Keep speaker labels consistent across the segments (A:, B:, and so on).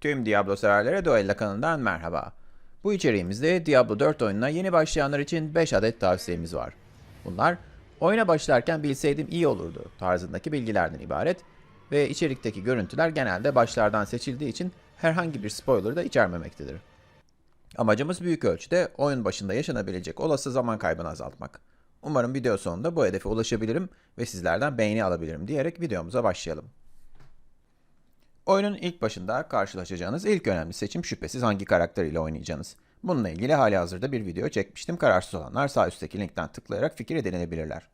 A: Tüm Diablo severlere Duella kanalından merhaba. Bu içeriğimizde Diablo 4 oyununa yeni başlayanlar için 5 adet tavsiyemiz var. Bunlar, oyuna başlarken bilseydim iyi olurdu tarzındaki bilgilerden ibaret ve içerikteki görüntüler genelde başlardan seçildiği için herhangi bir spoiler da içermemektedir. Amacımız büyük ölçüde oyun başında yaşanabilecek olası zaman kaybını azaltmak. Umarım video sonunda bu hedefe ulaşabilirim ve sizlerden beğeni alabilirim diyerek videomuza başlayalım. Oyunun ilk başında karşılaşacağınız ilk önemli seçim şüphesiz hangi karakter ile oynayacağınız. Bununla ilgili hali hazırda bir video çekmiştim. Kararsız olanlar sağ üstteki linkten tıklayarak fikir edinebilirler.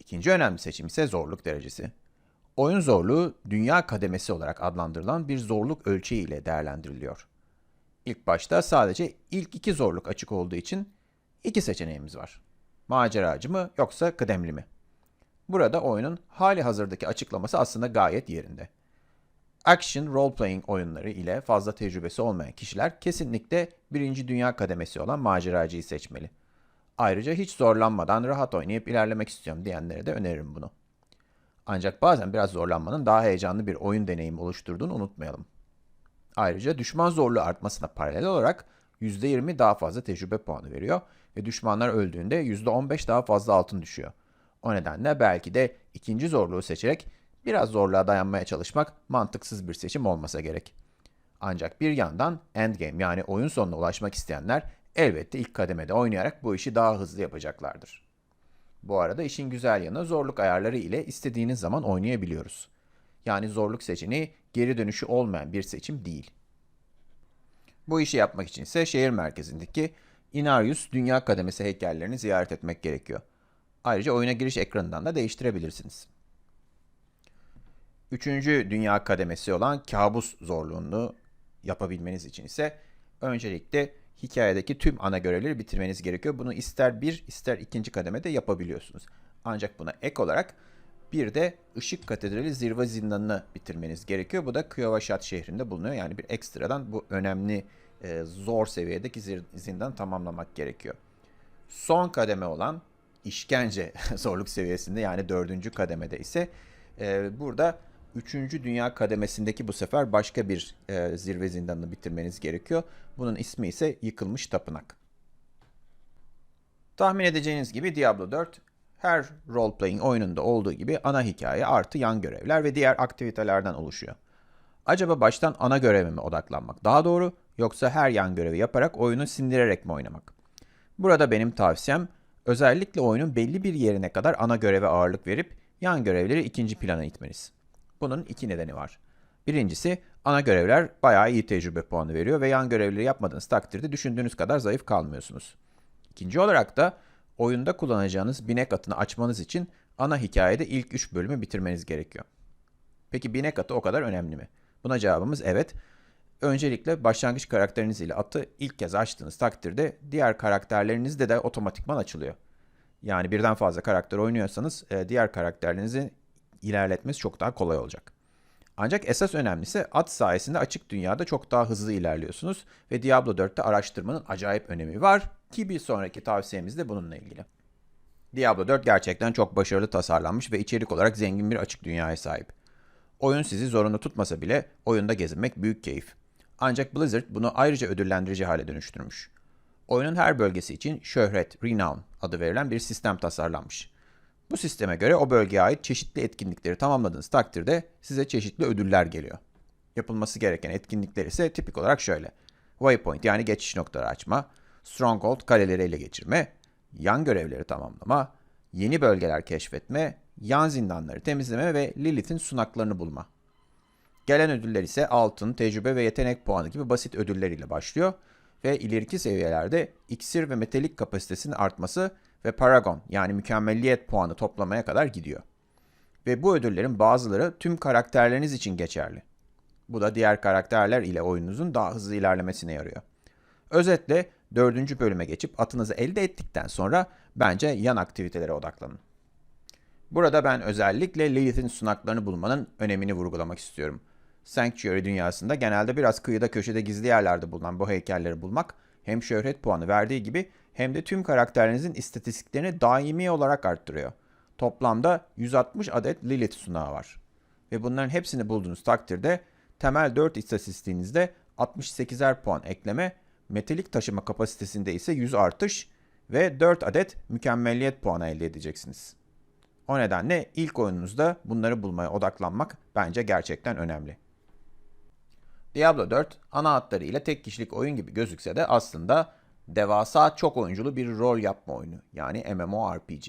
A: İkinci önemli seçim ise zorluk derecesi. Oyun zorluğu dünya kademesi olarak adlandırılan bir zorluk ölçeği ile değerlendiriliyor. İlk başta sadece ilk iki zorluk açık olduğu için iki seçeneğimiz var. Maceracı mı yoksa kıdemli mi? Burada oyunun hali hazırdaki açıklaması aslında gayet yerinde. Action role-playing oyunları ile fazla tecrübesi olmayan kişiler kesinlikle birinci dünya kademesi olan maceracıyı seçmeli. Ayrıca hiç zorlanmadan rahat oynayıp ilerlemek istiyorum diyenlere de öneririm bunu. Ancak bazen biraz zorlanmanın daha heyecanlı bir oyun deneyimi oluşturduğunu unutmayalım. Ayrıca düşman zorluğu artmasına paralel olarak %20 daha fazla tecrübe puanı veriyor ve düşmanlar öldüğünde %15 daha fazla altın düşüyor. O nedenle belki de ikinci zorluğu seçerek biraz zorluğa dayanmaya çalışmak mantıksız bir seçim olmasa gerek. Ancak bir yandan endgame yani oyun sonuna ulaşmak isteyenler elbette ilk kademede oynayarak bu işi daha hızlı yapacaklardır. Bu arada işin güzel yanı zorluk ayarları ile istediğiniz zaman oynayabiliyoruz. Yani zorluk seçeneği geri dönüşü olmayan bir seçim değil. Bu işi yapmak için ise şehir merkezindeki Inarius Dünya Kademesi heykellerini ziyaret etmek gerekiyor. Ayrıca oyuna giriş ekranından da değiştirebilirsiniz. Üçüncü dünya kademesi olan kabus zorluğunu yapabilmeniz için ise öncelikle hikayedeki tüm ana görevleri bitirmeniz gerekiyor. Bunu ister bir ister ikinci kademede yapabiliyorsunuz. Ancak buna ek olarak bir de Işık Katedrali Zirve Zindanı'nı bitirmeniz gerekiyor. Bu da Kıyavaşat şehrinde bulunuyor. Yani bir ekstradan bu önemli e, zor seviyedeki zindanı tamamlamak gerekiyor. Son kademe olan işkence zorluk seviyesinde yani dördüncü kademede ise e, burada üçüncü dünya kademesindeki bu sefer başka bir e, zirve zindanını bitirmeniz gerekiyor. Bunun ismi ise Yıkılmış Tapınak. Tahmin edeceğiniz gibi Diablo 4 her role-playing oyununda olduğu gibi ana hikaye artı yan görevler ve diğer aktivitelerden oluşuyor. Acaba baştan ana görevime odaklanmak daha doğru yoksa her yan görevi yaparak oyunu sindirerek mi oynamak? Burada benim tavsiyem özellikle oyunun belli bir yerine kadar ana göreve ağırlık verip yan görevleri ikinci plana itmeniz. Bunun iki nedeni var. Birincisi ana görevler bayağı iyi tecrübe puanı veriyor ve yan görevleri yapmadığınız takdirde düşündüğünüz kadar zayıf kalmıyorsunuz. İkinci olarak da oyunda kullanacağınız binek atını açmanız için ana hikayede ilk 3 bölümü bitirmeniz gerekiyor. Peki binek atı o kadar önemli mi? Buna cevabımız evet. Öncelikle başlangıç karakteriniz ile atı ilk kez açtığınız takdirde diğer karakterleriniz de de otomatikman açılıyor. Yani birden fazla karakter oynuyorsanız e, diğer karakterlerinizi ilerletmesi çok daha kolay olacak. Ancak esas önemlisi at sayesinde açık dünyada çok daha hızlı ilerliyorsunuz ve Diablo 4'te araştırmanın acayip önemi var ki bir sonraki tavsiyemiz de bununla ilgili. Diablo 4 gerçekten çok başarılı tasarlanmış ve içerik olarak zengin bir açık dünyaya sahip. Oyun sizi zorunlu tutmasa bile oyunda gezinmek büyük keyif. Ancak Blizzard bunu ayrıca ödüllendirici hale dönüştürmüş. Oyunun her bölgesi için şöhret, renown adı verilen bir sistem tasarlanmış. Bu sisteme göre o bölgeye ait çeşitli etkinlikleri tamamladığınız takdirde size çeşitli ödüller geliyor. Yapılması gereken etkinlikler ise tipik olarak şöyle. Waypoint yani geçiş noktaları açma, Stronghold kaleleri ele geçirme, yan görevleri tamamlama, yeni bölgeler keşfetme, yan zindanları temizleme ve Lilith'in sunaklarını bulma. Gelen ödüller ise altın, tecrübe ve yetenek puanı gibi basit ödüller ile başlıyor ve ileriki seviyelerde iksir ve metalik kapasitesinin artması ve Paragon yani mükemmelliyet puanı toplamaya kadar gidiyor. Ve bu ödüllerin bazıları tüm karakterleriniz için geçerli. Bu da diğer karakterler ile oyununuzun daha hızlı ilerlemesine yarıyor. Özetle dördüncü bölüme geçip atınızı elde ettikten sonra bence yan aktivitelere odaklanın. Burada ben özellikle Lilith'in sunaklarını bulmanın önemini vurgulamak istiyorum. Sanctuary dünyasında genelde biraz kıyıda köşede gizli yerlerde bulunan bu heykelleri bulmak hem şöhret puanı verdiği gibi hem de tüm karakterlerinizin istatistiklerini daimi olarak arttırıyor. Toplamda 160 adet Lilith sunağı var. Ve bunların hepsini bulduğunuz takdirde temel 4 istatistiğinizde 68'er puan ekleme, metalik taşıma kapasitesinde ise 100 artış ve 4 adet mükemmelliyet puanı elde edeceksiniz. O nedenle ilk oyununuzda bunları bulmaya odaklanmak bence gerçekten önemli. Diablo 4 ana hatlarıyla tek kişilik oyun gibi gözükse de aslında devasa çok oyunculu bir rol yapma oyunu yani MMORPG.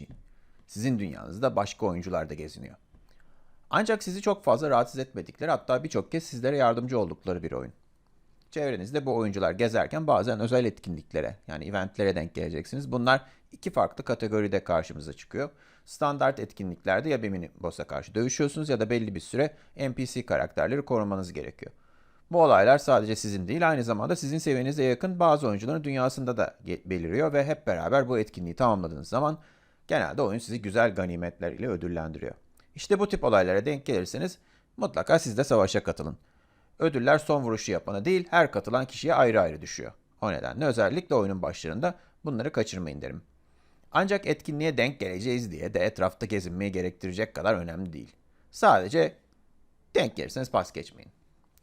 A: Sizin dünyanızda başka oyuncular da geziniyor. Ancak sizi çok fazla rahatsız etmedikleri hatta birçok kez sizlere yardımcı oldukları bir oyun. Çevrenizde bu oyuncular gezerken bazen özel etkinliklere yani eventlere denk geleceksiniz. Bunlar iki farklı kategoride karşımıza çıkıyor. Standart etkinliklerde ya bir mini boss'a karşı dövüşüyorsunuz ya da belli bir süre NPC karakterleri korumanız gerekiyor. Bu olaylar sadece sizin değil aynı zamanda sizin seviyenize yakın bazı oyuncuların dünyasında da beliriyor ve hep beraber bu etkinliği tamamladığınız zaman genelde oyun sizi güzel ganimetler ile ödüllendiriyor. İşte bu tip olaylara denk gelirseniz mutlaka siz de savaşa katılın. Ödüller son vuruşu yapana değil her katılan kişiye ayrı ayrı düşüyor. O nedenle özellikle oyunun başlarında bunları kaçırmayın derim. Ancak etkinliğe denk geleceğiz diye de etrafta gezinmeyi gerektirecek kadar önemli değil. Sadece denk gelirseniz pas geçmeyin.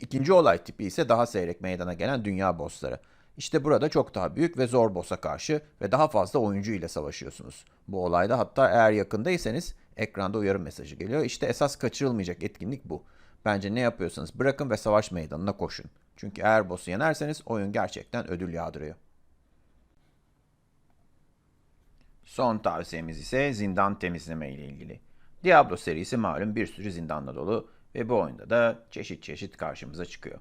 A: İkinci olay tipi ise daha seyrek meydana gelen dünya bossları. İşte burada çok daha büyük ve zor boss'a karşı ve daha fazla oyuncu ile savaşıyorsunuz. Bu olayda hatta eğer yakındaysanız ekranda uyarı mesajı geliyor. İşte esas kaçırılmayacak etkinlik bu. Bence ne yapıyorsanız bırakın ve savaş meydanına koşun. Çünkü eğer boss'u yenerseniz oyun gerçekten ödül yağdırıyor. Son tavsiyemiz ise zindan temizleme ile ilgili. Diablo serisi malum bir sürü zindanla dolu ve bu oyunda da çeşit çeşit karşımıza çıkıyor.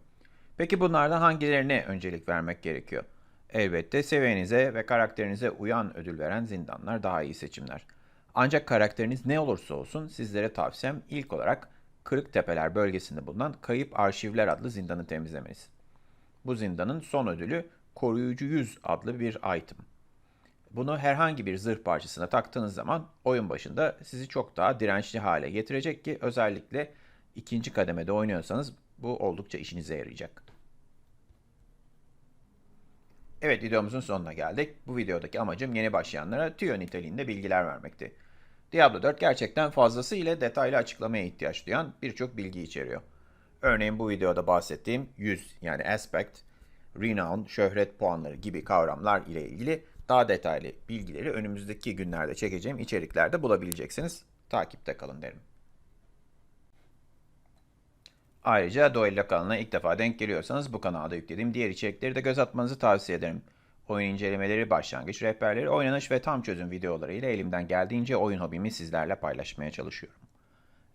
A: Peki bunlardan hangilerine öncelik vermek gerekiyor? Elbette seviyenize ve karakterinize uyan ödül veren zindanlar daha iyi seçimler. Ancak karakteriniz ne olursa olsun sizlere tavsiyem ilk olarak Kırık Tepeler bölgesinde bulunan Kayıp Arşivler adlı zindanı temizlemeniz. Bu zindanın son ödülü Koruyucu Yüz adlı bir item. Bunu herhangi bir zırh parçasına taktığınız zaman oyun başında sizi çok daha dirençli hale getirecek ki özellikle ikinci kademede oynuyorsanız bu oldukça işinize yarayacak. Evet videomuzun sonuna geldik. Bu videodaki amacım yeni başlayanlara tüyo niteliğinde bilgiler vermekti. Diablo 4 gerçekten fazlası ile detaylı açıklamaya ihtiyaç duyan birçok bilgi içeriyor. Örneğin bu videoda bahsettiğim yüz yani aspect, renown, şöhret puanları gibi kavramlar ile ilgili daha detaylı bilgileri önümüzdeki günlerde çekeceğim içeriklerde bulabileceksiniz. Takipte kalın derim. Ayrıca Duello kanalına ilk defa denk geliyorsanız bu kanalda yüklediğim diğer içerikleri de göz atmanızı tavsiye ederim. Oyun incelemeleri, başlangıç rehberleri, oynanış ve tam çözüm videoları ile elimden geldiğince oyun hobimi sizlerle paylaşmaya çalışıyorum.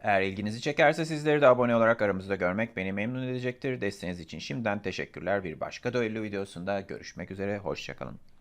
A: Eğer ilginizi çekerse sizleri de abone olarak aramızda görmek beni memnun edecektir. Desteğiniz için şimdiden teşekkürler. Bir başka Duello videosunda görüşmek üzere, hoşçakalın.